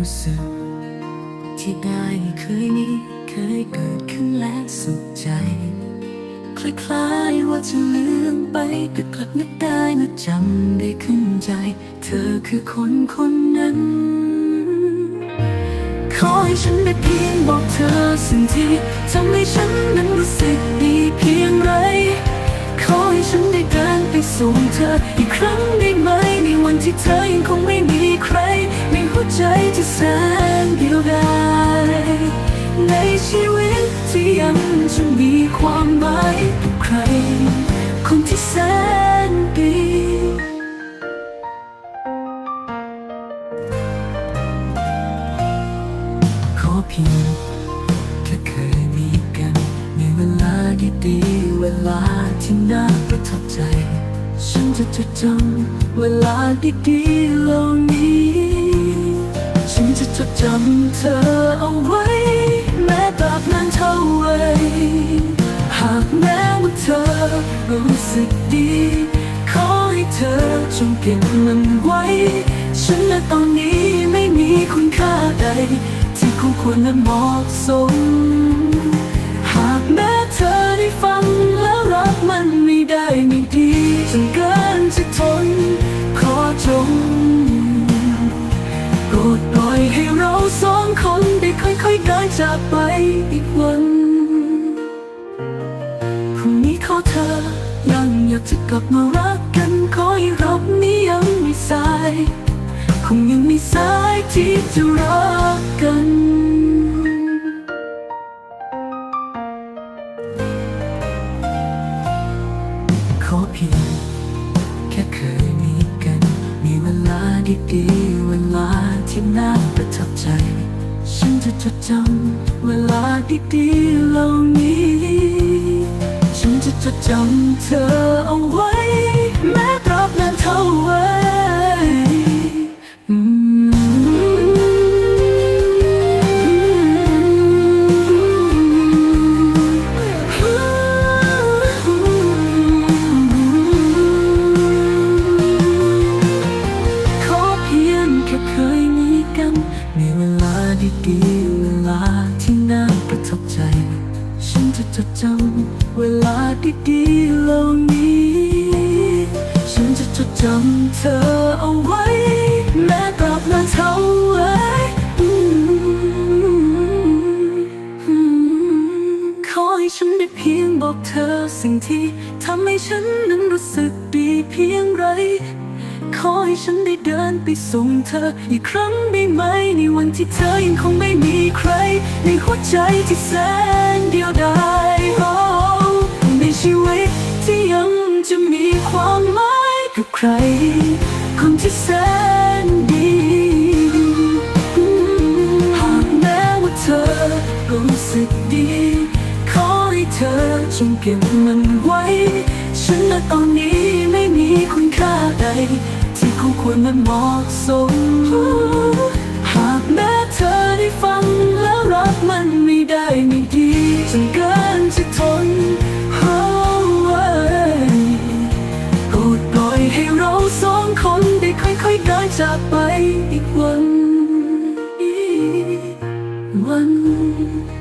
รู้สึก ที่ได้เคยมีเคยเกิดขึ้นและสุขใจ คล้ายๆว่าจะลืมไปแต่กลับนึกได้และจำได้ขึ้นใจ เธอคือคนคนนั้น ขอให้ฉันได้เพียงบอกเธอสิ่งที่ทำให้ฉันนั้นรู้สึกดีเพียงไร ขอให้ฉัน สู่เธออีกครั้งได้ไหม ในวันที่เธอยังคงไม่มีใคร ในหัวใจที่แสนเดียวดายในชีวิตที่ยังจะมีความหมายกับใคร คนที่แสนดีขอเพียงแค่เคยมีกัน ในเวลาดีๆเวลาที่น่าประทับใจ จะจดจำเวลาดีๆเหล่านี้ ฉันจะจดจำเธอเอาไว้ แม้ตราบนานเท่าไรหากแม้ว่าเธอรู้สึกดี ขอให้เธอจงเก็บมันไว้ ฉันและตอนนี้ไม่มีคุณค่าใด ที่คู่ควรและเหมาะสม จากไปอีกวันพรุ่งนี้ขอเธอ ยังอยากจะกลับมารักกันขอให้รอบนี้ยังไม่สาย คงยังไมีสายที่จะรักกันขอเพียงแค่เคยมีกัน มีเวลาดีๆเวลาที่น่าประทับใจ ฉันจะจดจำเวลาดีๆเหล่านี้ ฉันจะจดจำเธอเอาไว้ แม้ตราบนานเท่าไหร่ จะจดจำเวลาดีๆเหล่านี้ ฉันจะจดจำเธอเอาไว้ แม้ตราบนานเท่าไหร่อืมขอให้ฉันได้เพียงบอกเธอสิ่งที่ทำให้ฉันนั้นรู้สึกดีเพียงไรขอให้ฉันได้เดินไปส่งเธอ อีกครั้งได้ไหม ในวันที่เธอยังคงไม่มีใคร ในหัวใจที่แสนเดียวดาย จงเก็บมันไว้ ฉันณตอนนี้ไม่มีคุณค่าใด ที่คู่ควรมันเหมาะสม หากแม้เธอได้ฟังแล้วรักมันไม่ได้ไม่ดีจนเกินจะทนโปรดปล่อยให้เราสองคนได้ค่อยๆเดินจากไปอีกวัน one